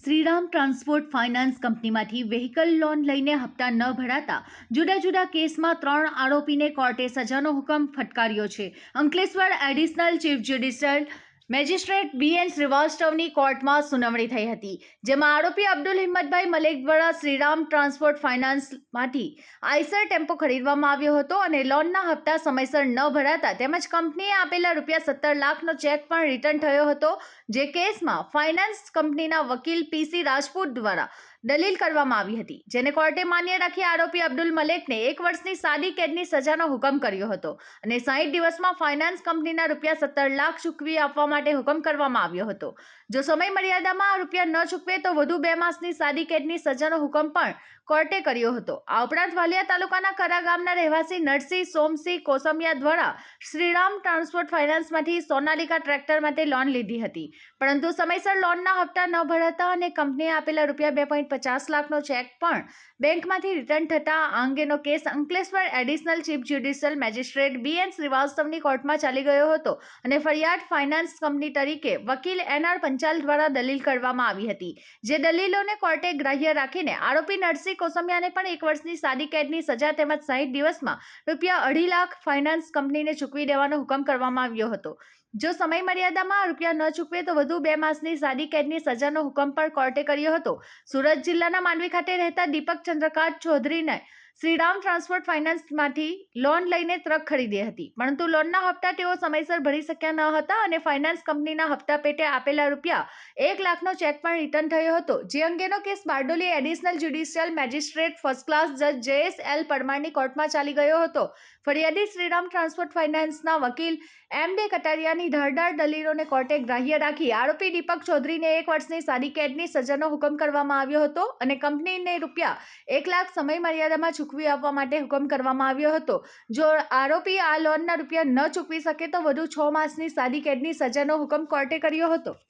Shriram transport finance કંપનીમાંથી vehicle loan લઈને હપ્તા ન ભરાતા જુદા જુદા કેસમાં ત્રણ આરોપીને કોર્ટે સજાનો હુકમ ફટકાર્યો છે. Ankleshwar additional chief judicial magistrate B N શ્રીવાસ્તવની કોર્ટમાં સુનાવણી થઈ હતી, જેમાં આરોપી અબ્દુલ હિંમતભાઈ મલેક દ્વારા શ્રીરામ ટ્રાન્સપોર્ટ ફાઇનાન્સમાંથી આઈસર ટેમ્પો ખરીદવામાં આવ્યો હતો અને લોનના હપ્તા સમયસર ન ભરાતા તેમજ કંપનીએ આપેલા રૂપિયા સત્તર લાખનો ચેક પણ રિટર્ન થયો હતો, જે કેસમાં ફાઇનાન્સ કંપનીના વકીલ પીસી રાજપૂત દ્વારા દલીલ કરવામાં આવી હતી, જેને કોર્ટે માન્ય રાખી આરોપી અબ્દુલ મલેકને એક વર્ષની સાદી કેદની સજાનો હુકમ કર્યો હતો અને સાહીઠ દિવસમાં ફાઇનાન્સ કંપનીના રૂપિયા સત્તર લાખ ચૂકવી આપવા માટે હુકમ કરવામાં આવ્યો હતો. જો સમય મર્યાદામાં રૂપિયા ન ચૂકવે તો વધુ બે માસની સાદી કેદની સજાનો હુકમ પણ કોર્ટે કર્યો હતો. આ ઉપરાંત વાલિયા તાલુકાના કરા ગામના રહેવાસી નરસિંહ, સોમસિંહ, કોસમિયા દ્વારા શ્રીરામ ટ્રાન્સપોર્ટ ફાઇનાન્સમાંથી સોનાલિકા ટ્રેક્ટર માટે લોન લીધી હતી. પરંતુ સમયસર લોનના હપ્તા ન ભરાતા અને કંપનીએ આપેલા રૂપિયા બે પોઈન્ટ પચાસ લાખનો ચેક પણ બેંકમાંથી રિટર્ન થતા આ અંગેનો case Ankleshwar additional chief judicial magistrate B N શ્રીવાસ્તવની કોર્ટમાં ચાલી ગયો હતો અને ફરિયાદ ફાઇનાન્સ કંપની તરીકે વકીલ એન આર પંચાલ દ્વારા દલીલ કરવામાં આવી હતી. જે દલીલોને કોર્ટે ગ્રાહ્ય રાખીને આરોપી નરસિંહ કોસમિયાને પણ એક વર્ષની સાદી કેદની સજા તેમજ સાહીઠ દિવસમાં રૂપિયા અઢી લાખ ફાઇનાન્સ કંપનીને ચૂકવી દેવાનો હુકમ કરવામાં આવ્યો હતો. જો સમય મર્યાદામાં રૂપિયા ન ચૂકવે તો વધુ બે માસની સાદી કેદની સજાનો હુકમ પણ કોર્ટે કર્યો હતો. સુરત જિલ્લાના માંડવી ખાતે રહેતા દીપક ચંદ્રકાંત ચૌધરીને શ્રીરામ ટ્રાન્સપોર્ટ ફાઇનાન્સમાંથી લોન લઈને ટ્રક ખરીદી હતી. પરંતુ લોનના હપ્તા તેઓ સમયસર ભરી શક્યા ન હતા અને ફાઇનાન્સ કંપનીના હપ્તા પેટે આપેલા રૂપિયા એક લાખનો ચેક પણ રિટર્ન થયો હતો. જે અંગેનો case Bardoli additional judicial magistrate first class જજ જયેશ એલ પરમારની કોર્ટમાં ચાલી ગયો હતો. ફરિયાદી શ્રીરામ ટ્રાન્સપોર્ટ ફાઇનાન્સના વકીલ એમ ડે કટારિયાની ધારદાર દલીલોને કોર્ટે ગ્રાહ્ય રાખી આરોપી દીપક ચૌધરીને એક વર્ષની સાદી કેદની સજાનો હુકમ કરવામાં આવ્યો હતો અને કંપનીને રૂપિયા એક લાખ સમય મર્યાદામાં ચૂકવી આપવા માટે હુકમ કરવામાં આવ્યો હતો. જો આરોપી આ લોનના રૂપિયા ન ચૂકવી શકે તો વધુ છ માસની સાદી કેદની સજાનો હુકમ કોર્ટે કર્યો હતો.